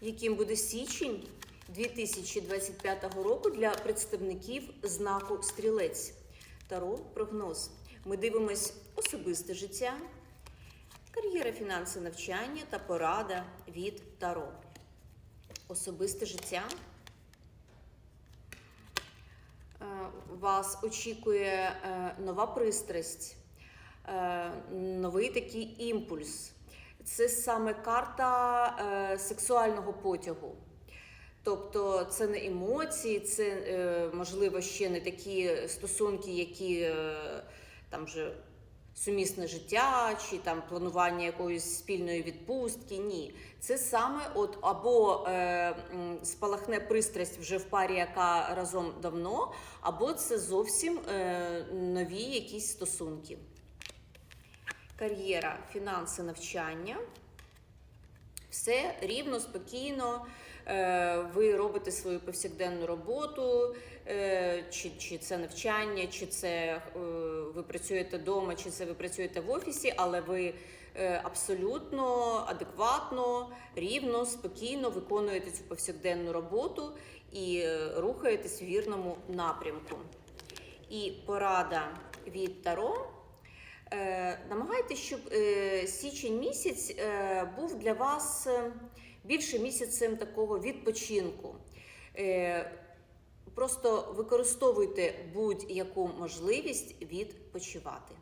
яким буде січень 2025 року для представників знаку Стрілець. Таро прогноз. Ми дивимось особисте життя, кар'єра, фінанси, навчання та порада від Таро. Особисте життя. Е, Вас очікує е, нова пристрасть, е, новий такий імпульс. Це саме карта е, сексуального потягу. Тобто це не емоції, це е, можливо ще не такі стосунки, які е, там вже сумісне життя чи там планування якоїсь спільної відпустки. Ні, це саме от або е, спалахне пристрасть вже в парі, яка разом давно, або це зовсім е, нові якісь стосунки. Кар'єра, фінанси, навчання. Все рівно, спокійно. Е, Ви робите свою повсякденну роботу, е, чи, чи це навчання, чи це е, ви працюєте вдома, чи це ви працюєте в офісі, але ви абсолютно адекватно, рівно, спокійно виконуєте цю повсякденну роботу і рухаєтесь в вірному напрямку. І порада від Таро. Е, намагайтесь, щоб е, січень місяць е, був для вас більше місяцем такого відпочинку. Просто використовуйте будь-яку можливість відпочивати.